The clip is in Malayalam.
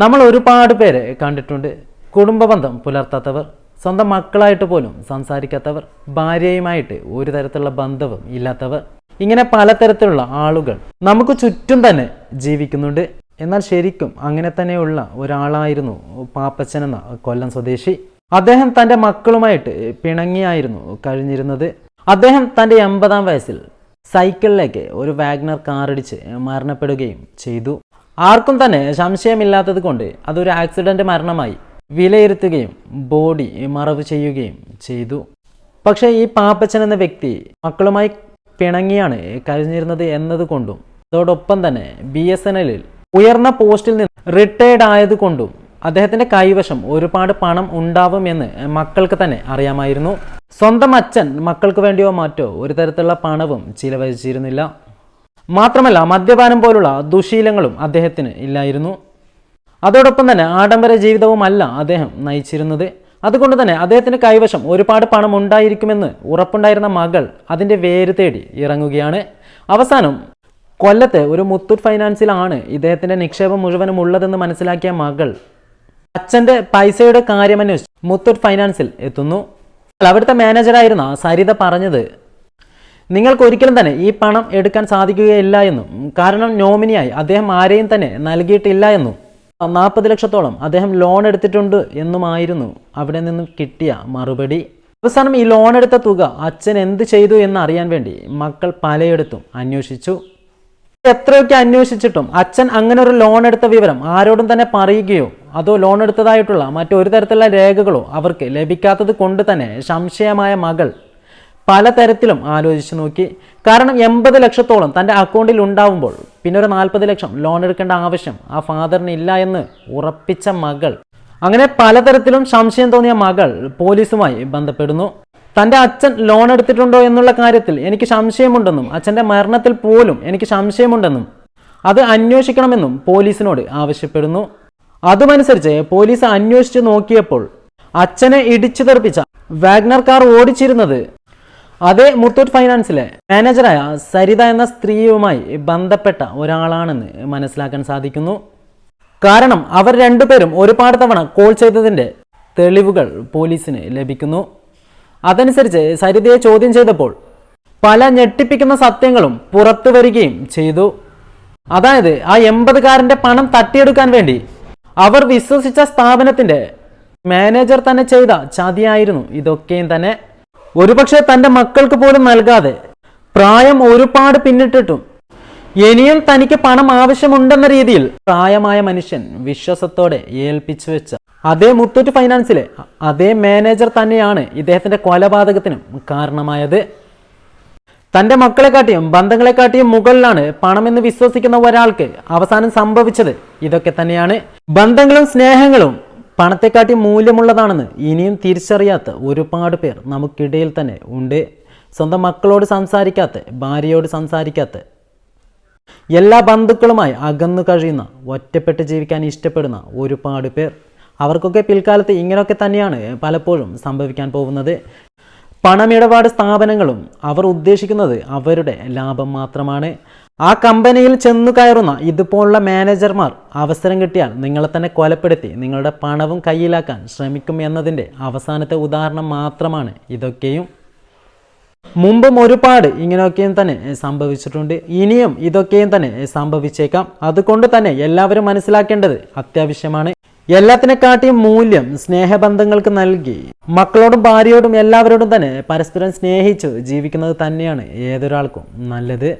നമ്മൾ ഒരുപാട് പേരെ കണ്ടിട്ടുണ്ട്. കുടുംബബന്ധം പുലർത്താത്തവർ സ്വന്തം മക്കളായിട്ട് പോലും സംസാരിക്കാത്തവർ ഭാര്യയുമായിട്ട് ഒരു തരത്തിലുള്ള ബന്ധവും ഇല്ലാത്തവർ ഇങ്ങനെ പലതരത്തിലുള്ള ആളുകൾ നമുക്ക് ചുറ്റും തന്നെ ജീവിക്കുന്നുണ്ട്. എന്നാൽ ശരിക്കും അങ്ങനെ തന്നെയുള്ള ഒരാളായിരുന്നു പാപ്പച്ചൻ എന്ന കൊല്ലം സ്വദേശി. അദ്ദേഹം തന്റെ മക്കളുമായിട്ട് പിണങ്ങിയായിരുന്നു കഴിഞ്ഞിരുന്നത്. അദ്ദേഹം തന്റെ എൺപതാം വയസ്സിൽ സൈക്കിളിലേക്ക് ഒരു വാഗ്നർ കാറിടിച്ച് മരണപ്പെടുകയും ചെയ്തു. ആർക്കും തന്നെ സംശയമില്ലാത്തത് കൊണ്ട് അതൊരു ആക്സിഡന്റ് മരണമായി വിലയിരുത്തുകയും ബോഡി മറവ് ചെയ്യുകയും ചെയ്തു. പക്ഷേ ഈ പാപ്പച്ചൻ എന്ന വ്യക്തി മക്കളുമായി പിണങ്ങിയാണ് കഴിഞ്ഞിരുന്നത് എന്നതുകൊണ്ടും അതോടൊപ്പം തന്നെ ബി എസ് എൻ എല്ലിൽ ഉയർന്ന പോസ്റ്റിൽ നിന്ന് റിട്ടയർഡ് ആയതുകൊണ്ടും അദ്ദേഹത്തിന്റെ കൈവശം ഒരുപാട് പണം ഉണ്ടാവുമെന്ന് മക്കൾക്ക് തന്നെ അറിയാമായിരുന്നു. സ്വന്തം അച്ഛൻ മക്കൾക്ക് വേണ്ടിയോ മറ്റോ ഒരു തരത്തിലുള്ള പണവും ചിലവഴിച്ചിരുന്നില്ല. മാത്രമല്ല മദ്യപാനം പോലുള്ള ദുശീലങ്ങളും അദ്ദേഹത്തിന് ഇല്ലായിരുന്നു. അതോടൊപ്പം തന്നെ ആഡംബര ജീവിതവുമല്ല അദ്ദേഹം നയിച്ചിരുന്നത്. അതുകൊണ്ട് തന്നെ അദ്ദേഹത്തിന്റെ കൈവശം ഒരുപാട് പണം ഉണ്ടായിരിക്കുമെന്ന് ഉറപ്പുണ്ടായിരുന്ന മകൾ അതിന്റെ വേര് തേടി ഇറങ്ങുകയാണ്. അവസാനം കൊല്ലത്തെ ഒരു മുത്തൂറ്റ് ഫൈനാൻസിലാണ് ഇദ്ദേഹത്തിന്റെ നിക്ഷേപം മുഴുവനും ഉള്ളതെന്ന് മനസ്സിലാക്കിയ മകൾ അച്ഛന്റെ പൈസയുടെ കാര്യമന്വേഷിച്ച് മുത്തൂറ്റ് ഫൈനാൻസിൽ എത്തുന്നു. അവിടുത്തെ മാനേജറായിരുന്ന സരിത പറഞ്ഞത് നിങ്ങൾക്ക് ഒരിക്കലും തന്നെ ഈ പണം എടുക്കാൻ സാധിക്കുകയില്ല എന്നും. കാരണം നോമിനിയായി അദ്ദേഹം ആരെയും തന്നെ നൽകിയിട്ടില്ല എന്നും. നാൽപ്പത് ലക്ഷത്തോളം അദ്ദേഹം ലോൺ എടുത്തിട്ടുണ്ട് എന്നുമായിരുന്നു അവിടെ നിന്നും കിട്ടിയ മറുപടി. അവസാനം ഈ ലോൺ എടുത്ത തുക അച്ഛൻ എന്ത് ചെയ്തു എന്ന് അറിയാൻ വേണ്ടി മക്കൾ പലയിടത്തും അന്വേഷിച്ചു. എത്രയൊക്കെ അന്വേഷിച്ചിട്ടും അച്ഛൻ അങ്ങനെ ഒരു ലോൺ എടുത്ത വിവരം ആരോടും തന്നെ പറയുകയോ അതോ ലോൺ എടുത്തതായിട്ടുള്ള മറ്റൊരു തരത്തിലുള്ള രേഖകളോ അവർക്ക് ലഭിക്കാത്തത് കൊണ്ട് തന്നെ സംശയമായ മകൾ പലതരത്തിലും ആലോചിച്ച് നോക്കി. കാരണം എൺപത് ലക്ഷത്തോളം തന്റെ അക്കൗണ്ടിൽ ഉണ്ടാവുമ്പോൾ പിന്നെ ഒരു നാൽപ്പത് ലക്ഷം ലോൺ എടുക്കേണ്ട ആവശ്യം ആ ഫാദറിന് ഇല്ല എന്ന് ഉറപ്പിച്ച മകൾ. അങ്ങനെ പലതരത്തിലും സംശയം തോന്നിയ മകൾ പോലീസുമായി ബന്ധപ്പെടുന്നു. തന്റെ അച്ഛൻ ലോൺ എടുത്തിട്ടുണ്ടോ എന്നുള്ള കാര്യത്തിൽ എനിക്ക് സംശയമുണ്ടെന്നും അച്ഛന്റെ മരണത്തിൽ പോലും എനിക്ക് സംശയമുണ്ടെന്നും അത് അന്വേഷിക്കണമെന്നും പോലീസിനോട് ആവശ്യപ്പെടുന്നു. അതുമനുസരിച്ച് പോലീസ് അന്വേഷിച്ച് നോക്കിയപ്പോൾ അച്ഛനെ ഇടിച്ചു തെറിപ്പിച്ച വാഗ്നർ കാർ ഓടിച്ചിരുന്നത് അതേ മുത്തൂറ്റ് ഫൈനാൻസിലെ മാനേജറായ സരിത എന്ന സ്ത്രീയുമായി ബന്ധപ്പെട്ട ഒരാളാണെന്ന് മനസ്സിലാക്കാൻ സാധിക്കുന്നു. കാരണം അവർ രണ്ടുപേരും ഒരുപാട് തവണ കോൾ ചെയ്തതിന്റെ തെളിവുകൾ പോലീസിന് ലഭിക്കുന്നു. അതനുസരിച്ച് സരിതയെ ചോദ്യം ചെയ്തപ്പോൾ പല ഞെട്ടിപ്പിക്കുന്ന സത്യങ്ങളും പുറത്തു വരികയും ചെയ്തു. അതായത് ആ എൺപതുകാരന്റെ പണം തട്ടിയെടുക്കാൻ വേണ്ടി അവർ വിശ്വസിച്ച സ്ഥാപനത്തിന്റെ മാനേജർ തന്നെ ചെയ്ത ചതിയായിരുന്നു ഇതൊക്കെയും തന്നെ. ഒരുപക്ഷെ തന്റെ മക്കൾക്ക് പോലും നൽകാതെ പ്രായം ഒരുപാട് പിന്നിട്ടിട്ടും ഇനിയും തനിക്ക് പണം ആവശ്യമുണ്ടെന്ന രീതിയിൽ പ്രായമായ മനുഷ്യൻ വിശ്വാസത്തോടെ ഏൽപ്പിച്ചു വെച്ച അതേ മുത്തൂറ്റ് ഫൈനാൻസിലെ അതേ മാനേജർ തന്നെയാണ് ഇദ്ദേഹത്തിന്റെ കൊലപാതകത്തിനും കാരണമായത്. തന്റെ മക്കളെക്കാട്ടിയും ബന്ധങ്ങളെക്കാട്ടിയും മുകളിലാണ് പണമെന്ന് വിശ്വസിക്കുന്ന ഒരാൾക്ക് അവസാനം സംഭവിച്ചത്. ഇതൊക്കെ തന്നെയാണ്. ബന്ധങ്ങളും സ്നേഹങ്ങളും പണത്തെക്കാട്ടി മൂല്യമുള്ളതാണെന്ന് ഇനിയും തിരിച്ചറിയാത്ത ഒരുപാട് പേർ നമുക്കിടയിൽ തന്നെ ഉണ്ട്. സ്വന്തം മക്കളോട് സംസാരിക്കാത്ത ഭാര്യയോട് സംസാരിക്കാത്ത എല്ലാ ബന്ധുക്കളുമായി അകന്നു കഴിയുന്ന ഒറ്റപ്പെട്ട് ജീവിക്കാൻ ഇഷ്ടപ്പെടുന്ന ഒരുപാട് പേർ. അവർക്കൊക്കെ പിൽക്കാലത്ത് ഇങ്ങനെയൊക്കെ തന്നെയാണ് പലപ്പോഴും സംഭവിക്കാൻ പോകുന്നത്. പണമിടപാട് സ്ഥാപനങ്ങളും അവർ ഉദ്ദേശിക്കുന്നത് അവരുടെ ലാഭം മാത്രമാണ്. ആ കമ്പനിയിൽ ചെന്നു കയറുന്ന ഇതുപോലുള്ള മാനേജർമാർ അവസരം കിട്ടിയാൽ നിങ്ങളെ തന്നെ കൊലപ്പെടുത്തി നിങ്ങളുടെ പണവും കയ്യിലാക്കാൻ ശ്രമിക്കും എന്നതിന്റെ അവസാനത്തെ ഉദാഹരണം മാത്രമാണ് ഇതൊക്കെയും. മുമ്പും ഒരുപാട് ഇങ്ങനെയൊക്കെയും തന്നെ സംഭവിച്ചിട്ടുണ്ട്. ഇനിയും ഇതൊക്കെയും തന്നെ സംഭവിച്ചേക്കാം. അതുകൊണ്ട് തന്നെ എല്ലാവരും മനസ്സിലാക്കേണ്ടത് അത്യാവശ്യമാണ്. എല്ലാത്തിനെക്കാട്ടിയും മൂല്യം സ്നേഹബന്ധങ്ങൾക്ക് നൽകി മക്കളോടും ഭാര്യയോടും എല്ലാവരോടും തന്നെ പരസ്പരം സ്നേഹിച്ച് ജീവിക്കുന്നത് തന്നെയാണ് ഏതൊരാൾക്കും നല്ലത്.